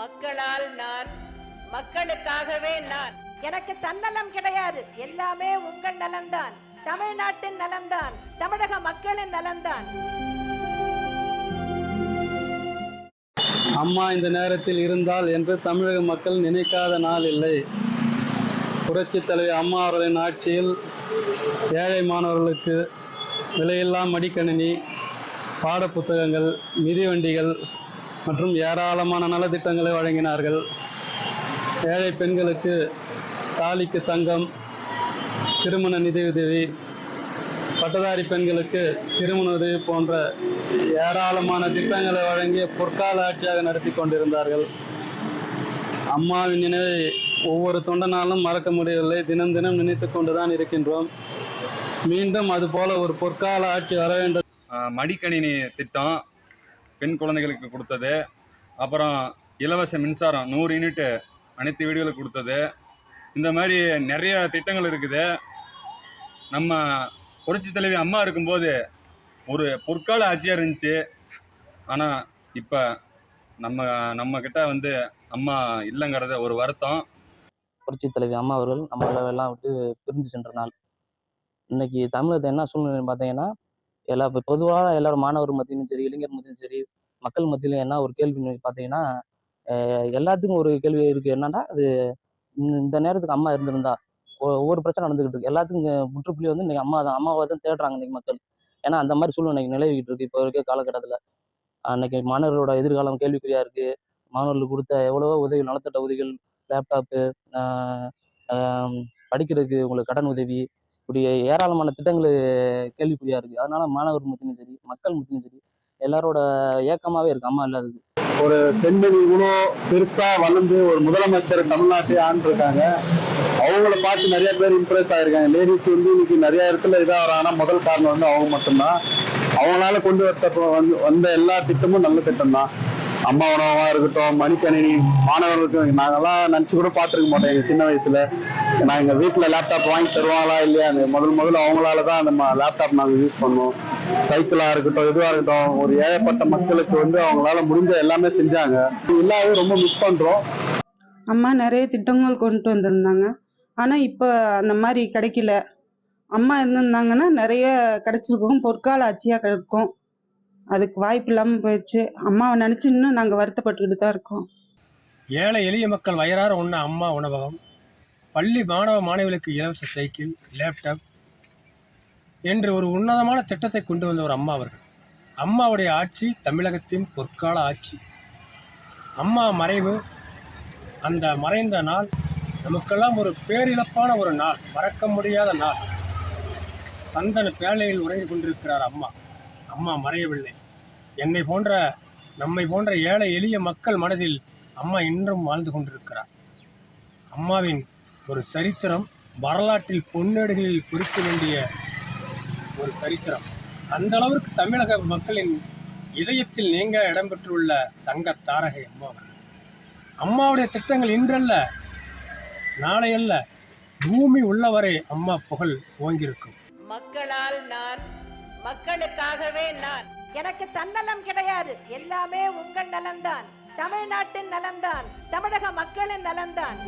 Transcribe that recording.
மக்களால் நான் மக்களுக்காகவே நான். எனக்கு தன்னலம் கிடையாது எல்லாமே உங்கள் நலம்தான். தமிழ்நாட்டின் நலம்தான் தமிழக மக்களின் நலம்தான். அம்மா இந்த நேரத்தில் இருந்தால் என்று தமிழக மக்கள் நினைக்காத நாள் இல்லை. புரட்சித் தலைவி அம்மா அவர்களின் ஆட்சியில் ஏழை மாணவர்களுக்கு விலையில்லா மடிக்கணினி பாடப்புத்தகங்கள் மிதிவண்டிகள் மற்றும் ஏராளமான நலத்திட்டங்களை வழங்கினார்கள். ஏழை பெண்களுக்கு தாலிக்கு தங்கம் திருமண நிதியுதவி பட்டதாரி பெண்களுக்கு திருமண உதவி போன்ற ஏராளமான திட்டங்களை வழங்கி பொற்கால ஆட்சியாக நடத்தி கொண்டிருந்தார்கள். அம்மாவின் நினைவை ஒவ்வொரு தொண்டனாலும் மறக்க முடியவில்லை. தினம் தினம் நினைத்து கொண்டுதான் இருக்கின்றோம். மீண்டும் அது போல ஒரு பொற்கால ஆட்சி வர வேண்டும். மடிக்கணினி திட்டம் பெண் குழந்தைகளுக்கு கொடுத்தது. அப்புறம் இலவச மின்சாரம் நூறு யூனிட்டு அனைத்து வீடுகளுக்கு கொடுத்தது. இந்த மாதிரி நிறைய திட்டங்கள் இருக்குது. நம்ம புரட்சி தலைவி அம்மா இருக்கும்போது ஒரு பொற்கால ஆட்சியாக இருந்துச்சு. ஆனால் இப்போ நம்ம நம்ம கிட்ட வந்து அம்மா இல்லைங்கிறத ஒரு வருத்தம். புரட்சி தலைவி அம்மா அவர்கள் நம்ம எல்லாம் விட்டு பிரிஞ்சு சென்ற நாள். இன்னைக்கு தமிழகத்தை என்ன சூழ்நிலைன்னு பார்த்தீங்கன்னா எல்லா இப்போ பொதுவாக எல்லாரும் மாணவர் மத்தியிலும் சரி இளைஞர் மத்தியிலும் சரி மக்கள் மத்தியிலும் என்ன ஒரு கேள்வி பார்த்தீங்கன்னா எல்லாத்துக்கும் ஒரு கேள்வி இருக்கு. என்னன்னா அது இந்த- இந்த நேரத்துக்கு அம்மா இருந்திருந்தா ஒவ்வொரு பிரச்சனை நடந்துகிட்டு இருக்கு. எல்லாத்துக்கும் முற்றுப்புள்ளி வந்து இன்னைக்கு அம்மா தான் அம்மாவை தான் தேடுறாங்க இன்னைக்கு மக்கள். ஏன்னா அந்த மாதிரி சூழ்நிலை இன்னைக்கு நிலவிக்கிட்டு இருக்கு. இப்போ இருக்க காலகட்டத்தில் அன்னைக்கு மாணவர்களோட எதிர்காலம் கேள்விக்குறியா இருக்கு. மாணவர்களுக்கு கொடுத்த எவ்வளவோ உதவி நலத்திட்ட உதவிகள் லேப்டாப்பு படிக்கிறதுக்கு உங்களுக்கு கடன் உதவி இப்படி ஏராளமான திட்டங்கள் கேள்விக்குறியா இருக்கு. அதனால மாணவர் மத்தியிலும் சரி மக்கள் மத்தியிலும் சரி எல்லாரோட ஏக்கமாவே இருக்கு. அம்மா இல்லாதது. பெண்மணி இவ்வளோ பெருசா வளர்ந்து ஒரு முதலமைச்சர் தமிழ்நாட்டை ஆண்டிருக்காங்க. அவங்கள பார்த்து நிறைய பேர் இம்ப்ரெஸ் ஆயிருக்காங்க. லேடிஸ் வந்து இன்னைக்கு நிறைய இடத்துல இதாகிறாங்கன்னா முதல் காரணம் வந்து அவங்க மட்டும்தான். அவங்களால கொண்டு வந்த வந்து வந்த எல்லா திட்டமும் நல்ல திட்டம் தான் அம்மா உணவா இருக்கட்டும் மணிக்கணினி மாணவர்களுக்கும் நாங்கெல்லாம் நினச்சி கூட பார்த்துருக்க மாட்டோம் எங்கள் சின்ன வயசுல. நான் எங்கள் வீட்டில் லேப்டாப் வாங்கி தருவாங்களா இல்லையா? முதல் முதல்ல அவங்களால தான் அந்த லேப்டாப் நாங்கள் யூஸ் பண்ணுவோம் சைக்கிளா இருக்கட்டும் இதுவாக இருக்கட்டும் ஒரு ஏழைப்பட்ட மக்களுக்கு வந்து அவங்களால முடிஞ்ச எல்லாமே செஞ்சாங்க. இது ரொம்ப மிஸ் பண்ணுறோம் அம்மா நிறைய திட்டங்கள் கொண்டு வந்திருந்தாங்க. ஆனால் இப்போ அந்த மாதிரி கிடைக்கல. அம்மா இருந்திருந்தாங்கன்னா நிறைய கிடைச்சிருக்கும் பொற்கால ஆட்சியாக கிடைக்கும். அதுக்கு வாய்ப்பு இல்லாமல் போயிடுச்சு. அம்மாவை நினச்சி இன்னும் நாங்கள் வருத்தப்பட்டுக்கிட்டு தான் இருக்கோம். ஏழை எளிய மக்கள் வயிறார உண்ண அம்மா உணவகம் பள்ளி மாணவ மாணவிகளுக்கு இலவச சைக்கிள் லேப்டாப் என்று ஒரு உன்னதமான திட்டத்தை கொண்டு வந்த ஒரு அம்மா அவர்கள். அம்மாவுடைய ஆட்சி தமிழகத்தின் பொற்கால ஆட்சி. அம்மா மறைவு அந்த மறைந்த நாள் நமக்கெல்லாம் ஒரு பேரிழப்பான ஒரு நாள் மறக்க முடியாத நாள். சந்தன பேழையில் உறைந்து கொண்டிருக்கிறார் அம்மா. அம்மா மறையவில்லை. என்னை போன்ற நம்மை போன்ற ஏழை எளிய மக்கள் மனதில் அம்மா இன்றும் வாழ்ந்து கொண்டிருக்கிறார். அம்மாவின் ஒரு சரித்திரம் வரலாற்றில் பொன்னேடுகளில் குறிக்க வேண்டிய ஒரு சரித்திரம். அந்த அளவிற்கு தமிழக மக்களின் இதயத்தில் நீங்க இடம்பெற்றுள்ள தங்க தாரகை அம்மா அவர்கள். அம்மாவுடைய திட்டங்கள் இன்றல்ல நாளையல்ல. பூமி உள்ளவரை அம்மா புகழ் ஓங்கியிருக்கும். மக்களால் நான் மக்களுக்காகவே நான். எனக்கு தன்னலம் கிடையாது. எல்லாமே உங்கள் நலன்தான் தமிழ்நாட்டின் நலன்தான் தமிழக மக்களின் நலன்தான்